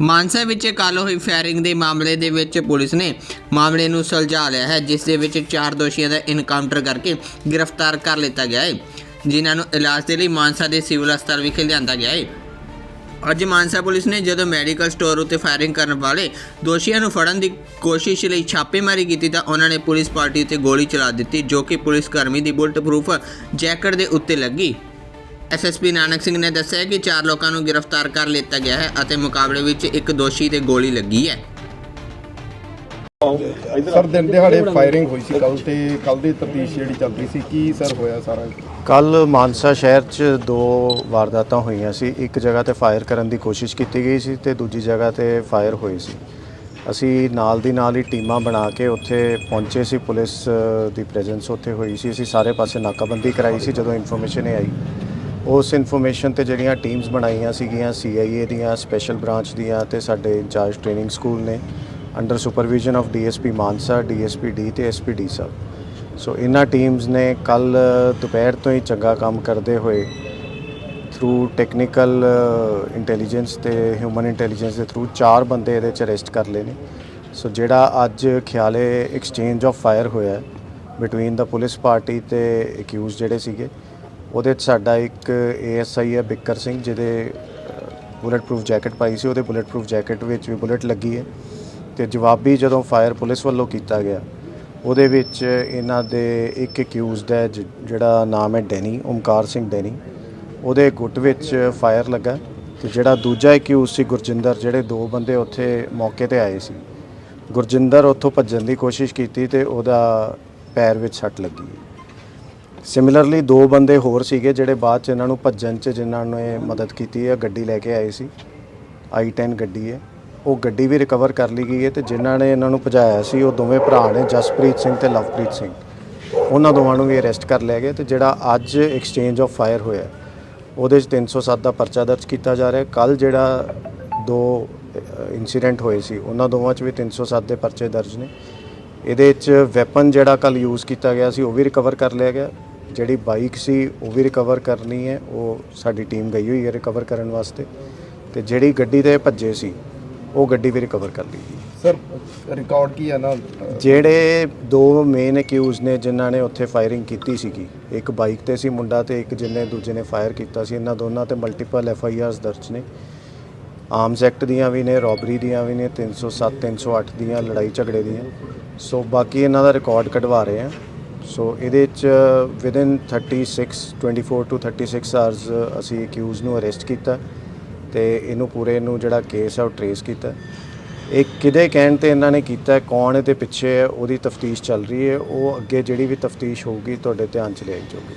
ਮਾਨਸਾ ਵਿੱਚ ਕੱਲ ਹੋਈ ਫਾਇਰਿੰਗ ਦੇ ਮਾਮਲੇ ਦੇ ਵਿੱਚ ਪੁਲਿਸ ਨੇ ਮਾਮਲੇ ਨੂੰ ਸੁਲਝਾ ਲਿਆ ਹੈ, ਜਿਸ ਦੇ ਵਿੱਚ ਚਾਰ ਦੋਸ਼ੀਆਂ ਦਾ ਇਨਕਾਊਂਟਰ ਕਰਕੇ ਗ੍ਰਿਫਤਾਰ ਕਰ ਲਿੱਤਾ ਗਿਆ ਹੈ, ਜਿਨ੍ਹਾਂ ਨੂੰ ਇਲਾਜ ਦੇ ਲਈ ਮਾਨਸਾ ਦੇ ਸਿਵਲ ਹਸਪਤਾਲ ਵਿਖੇ ਲਿਆਂਦਾ ਗਿਆ ਹੈ। ਅੱਜ ਮਾਨਸਾ ਪੁਲਿਸ ਨੇ ਜਦੋਂ ਮੈਡੀਕਲ ਸਟੋਰ ਉੱਤੇ ਫਾਇਰਿੰਗ ਕਰਨ ਵਾਲੇ ਦੋਸ਼ੀਆਂ ਨੂੰ ਫੜਨ ਦੀ ਕੋਸ਼ਿਸ਼ ਲਈ ਛਾਪੇਮਾਰੀ ਕੀਤੀ ਤਾਂ ਉਹਨਾਂ ਨੇ ਪੁਲਿਸ ਪਾਰਟੀ ਉੱਤੇ ਗੋਲੀ ਚਲਾ ਦਿੱਤੀ, ਜੋ ਕਿ ਪੁਲਿਸ ਕਰਮੀ ਦੀ ਬੁਲਟ ਪ੍ਰੂਫ ਜੈਕਟ ਦੇ ਉੱਤੇ ਲੱਗੀ। ਐਸਐਸਪੀ ਨਾਨਕ ਸਿੰਘ ਨੇ ਦੱਸਿਆ ਕਿ ਚਾਰ ਲੋਕਾਂ ਨੂੰ ਗ੍ਰਿਫਤਾਰ ਕਰ ਲਿੱਤਾ ਗਿਆ ਹੈ ਅਤੇ ਮੁਕਾਬਲੇ ਵਿੱਚ ਇੱਕ ਦੋਸ਼ੀ ਤੇ ਗੋਲੀ ਲੱਗੀ ਹੈ। ਸਰ ਦਿਨ ਦਿਹਾੜੇ ਫਾਇਰਿੰਗ ਹੋਈ ਸੀ। ਕੱਲ ਤੇ ਕੱਲ ਦੀ ਤਫਤੀਸ਼ ਜਿਹੜੀ ਚੱਲ ਰਹੀ ਸੀ ਕੀ ਸਰ ਹੋਇਆ ਸਾਰਾ? ਕੱਲ ਮਾਨਸਾ ਸ਼ਹਿਰ 'ਚ ਦੋ ਵਾਰਦਾਤਾਂ ਹੋਈਆਂ ਸੀ। ਇੱਕ ਜਗ੍ਹਾ ਤੇ ਫਾਇਰ ਕਰਨ ਦੀ ਕੋਸ਼ਿਸ਼ ਕੀਤੀ ਗਈ ਸੀ ਤੇ ਦੂਜੀ ਜਗ੍ਹਾ ਤੇ ਫਾਇਰ ਹੋਈ ਸੀ। ਅਸੀਂ ਨਾਲ ਦੀ ਨਾਲ ਹੀ ਟੀਮਾਂ ਬਣਾ ਕੇ ਉੱਥੇ ਪਹੁੰਚੇ ਸੀ। ਪੁਲਿਸ ਦੀ ਪ੍ਰੈਜ਼ੈਂਸ ਉੱਥੇ ਹੋਈ ਸੀ। ਅਸੀਂ ਸਾਰੇ ਪਾਸੇ ਨਾਕਾਬੰਦੀ ਕਰਾਈ ਸੀ। ਜਦੋਂ ਇਨਫੋਰਮੇਸ਼ਨ ਆਈ ਉਸ ਇਨਫੋਰਮੇਸ਼ਨ ਤੇ ਜਿਹੜੀਆਂ ਟੀਮਸ ਬਣਾਈਆਂ ਸੀਗੀਆਂ ਸੀਆਈਏ ਦੀਆਂ ਸਪੈਸ਼ਲ ਬ੍ਰਾਂਚ ਦੀਆਂ ਤੇ ਸਾਡੇ ਇੰਚਾਰਜ ਟ੍ਰੇਨਿੰਗ ਸਕੂਲ ਨੇ under supervision of DSP Mansa DSP D ਤੇ ਐਸਪੀ ਸਾਹਿਬ ਸੋ ਇਹਨਾਂ ਟੀਮਸ ਨੇ ਕੱਲ ਦੁਪਹਿਰ ਤੋਂ ਹੀ ਚੰਗਾ ਕੰਮ ਕਰਦੇ ਹੋਏ ਥਰੂ ਟੈਕਨੀਕਲ ਇੰਟੈਲੀਜੈਂਸ ਤੇ ਹਿਊਮਨ ਇੰਟੈਲੀਜੈਂਸ ਦੇ ਥਰੂ ਚਾਰ ਬੰਦੇ ਇਹਦੇ ਚ ਅਰੈਸਟ ਕਰ ਲਏ ਨੇ। ਸੋ ਜਿਹੜਾ ਅੱਜ ਖਿਆਲੇ ਐਕਸਚੇਂਜ ਆਫ ਫਾਇਰ ਹੋਇਆ ਬਿਟਵੀਨ ਦਾ ਪੁਲਿਸ ਪਾਰਟੀ ਤੇ ਅਕਿਊਜ਼ ਜਿਹੜੇ ਸੀਗੇ ਉਹਦੇ ਚ ਸਾਡਾ ਇੱਕ ਏਐਸਆਈ ਹੈ, ਬਿੱਕਰ ਸਿੰਘ, ਜਿਹਦੇ ਬੁਲੇਟ ਪ੍ਰੂਫ ਜੈਕਟ ਪਾਈ ਸੀ। ਉਹਦੇ ਬੁਲੇਟ ਪ੍ਰੂਫ ਜੈਕਟ ਵਿੱਚ ਵੀ ਬੁਲੇਟ ਲੱਗੀ ਹੈ। ਤੇ ਜਵਾਬੀ ਜਦੋਂ ਫਾਇਰ ਪੁਲਿਸ ਵੱਲੋਂ ਕੀਤਾ ਗਿਆ, ਉਹਦੇ ਵਿੱਚ ਇਹਨਾਂ ਦੇ ਇੱਕ ਅਕਿਊਜ਼ਡ ਹੈ, ਜ- ਜਿਹੜਾ ਨਾਮ ਹੈ ਡੈਨੀ, ਓਮਕਾਰ ਸਿੰਘ ਡੈਨੀ। ਉਹਦੇ ਗੁੱਟ ਵਿੱਚ ਫਾਇਰ ਲੱਗਾ। ਤੇ ਜਿਹੜਾ ਦੂਜਾ ਅਕਿਊਜ਼ ਸੀ, ਗੁਰਜਿੰਦਰ, ਜਿਹੜੇ ਦੋ ਬੰਦੇ ਉੱਥੇ ਮੌਕੇ ਤੇ ਆਏ ਸੀ। ਗੁਰਜਿੰਦਰ ਉੱਥੋਂ ਭੱਜਣ ਦੀ ਕੋਸ਼ਿਸ਼ ਕੀਤੀ ਤੇ ਉਹਦਾ ਪੈਰ ਵਿੱਚ ਸੱਟ ਲੱਗੀ। ਸਿਮਿਲਰਲੀ ਦੋ ਬੰਦੇ ਹੋਰ ਸੀਗੇ ਜਿਹੜੇ ਬਾਅਦ ਚ ਇਹਨਾਂ ਨੂੰ ਭੱਜਣ ਚ ਜਿਨ੍ਹਾਂ ਨੇ ਮਦਦ ਕੀਤੀ ਹੈ, ਗੱਡੀ ਲੈ ਕੇ ਆਏ ਸੀ। i10 ਗੱਡੀ ਹੈ। ਉਹ ਗੱਡੀ ਵੀ ਰਿਕਵਰ ਕਰ ਲਈ ਗਈ ਹੈ ਤੇ ਜਿਨ੍ਹਾਂ ਨੇ ਇਹਨਾਂ ਨੂੰ ਭਜਾਇਆ ਸੀ, ਉਹ ਦੋਵੇਂ ਭਰਾ ਨੇ, ਜਸਪ੍ਰੀਤ ਸਿੰਘ ਤੇ ਲਵਪ੍ਰੀਤ ਸਿੰਘ। ਉਹਨਾਂ ਦੋਵਾਂ ਨੂੰ ਵੀ ਅਰੈਸਟ ਕਰ ਲਿਆ ਗਿਆ ਤੇ ਜਿਹੜਾ ਅੱਜ ਐਕਸਚੇਂਜ ਆਫ ਫਾਇਰ ਹੋਇਆ ਉਹਦੇ 'ਚ 307 ਦਾ ਪਰਚਾ ਦਰਜ ਕੀਤਾ ਜਾ ਰਿਹਾ ਕੱਲ ਜਿਹੜਾ ਦੋ ਇਨਸੀਡੈਂਟ ਹੋਏ ਸੀ, ਉਹਨਾਂ ਦੋਵਾਂ 'ਚ ਵੀ 307 ਦੇ ਪਰਚੇ ਦਰਜ ਨੇ। ਇਹਦੇ 'ਚ ਵੈਪਨ ਜਿਹੜਾ ਕੱਲ ਯੂਜ਼ ਕੀਤਾ ਗਿਆ ਸੀ, ਉਹ ਵੀ ਰਿਕਵਰ ਕਰ ਲਿਆ ਗਿਆ। ਜਿਹੜੀ ਬਾਈਕ ਸੀ ਉਹ ਵੀ ਰਿਕਵਰ ਕਰਨੀ ਹੈ। ਉਹ ਸਾਡੀ ਟੀਮ ਗਈ ਹੋਈ ਹੈ ਰਿਕਵਰ ਕਰਨ ਵਾਸਤੇ। ਤੇ ਜਿਹੜੀ ਗੱਡੀ ਤੇ ਭੱਜੇ ਸੀ ਉਹ ਗੱਡੀ ਵੀ ਰਿਕਵਰ ਕਰ ਲਈ। ਗਈ ਸਰ ਰਿਕਾਰਡ ਕੀ ਹੈ ਨਾ? ਜਿਹੜੇ ਦੋ ਮੇਨ ਅਕਿਊਜ਼ ਨੇ ਜਿਨ੍ਹਾਂ ਨੇ ਉੱਥੇ ਫਾਇਰਿੰਗ ਕੀਤੀ ਸੀਗੀ ਇੱਕ ਬਾਈਕ ਤੇ ਸੀ ਮੁੰਡਾ ਤੇ ਇੱਕ ਜਿਹਨੇ ਦੂਜੇ ਨੇ ਫਾਇਰ ਕੀਤਾ ਸੀ। ਇਹਨਾਂ ਦੋਨਾਂ ਤੇ ਮਲਟੀਪਲ ਐਫ ਆਈ ਆਰਸ ਦਰਜ ਨੇ। ਆਰਮਸ ਐਕਟ ਦੀਆਂ ਵੀ ਨੇ ਰੋਬਰੀ ਦੀਆਂ ਵੀ ਨੇ 307 308 ਦੀਆਂ ਲੜਾਈ ਝਗੜੇ ਦੀਆਂ। ਸੋ ਬਾਕੀ ਇਹਨਾਂ ਦਾ ਰਿਕਾਰਡ ਕਢਵਾ ਰਹੇ ਆ ਸੋ ਇਹਦੇ ਚ ਵਿਦਿਨ 36 24 ਟੂ 36 ਆਵਰਸ ਅਸੀਂ ਅਕਿਊਜ਼ ਨੂੰ ਅਰੈਸਟ ਕੀਤਾ ਤੇ ਇਹਨੂੰ ਪੂਰੇ ਨੂੰ ਜਿਹੜਾ ਕੇਸ ਹੈ ਉਹ ਟਰੇਸ ਕੀਤਾ। ਇਹ ਕਿਹਦੇ ਕਹਿਣ ਤੇ ਇਹਨਾਂ ਨੇ ਕੀਤਾ, ਕੌਣ ਇਹਦੇ ਪਿੱਛੇ ਹੈ, ਉਹਦੀ ਤਫਤੀਸ਼ ਚੱਲ ਰਹੀ ਹੈ, ਉਹ ਅੱਗੇ ਜਿਹੜੀ ਵੀ ਤਫਤੀਸ਼ ਹੋਊਗੀ, ਤੁਹਾਡੇ ਧਿਆਨ ਚ ਲਿਆਈ ਜਾਊਗੀ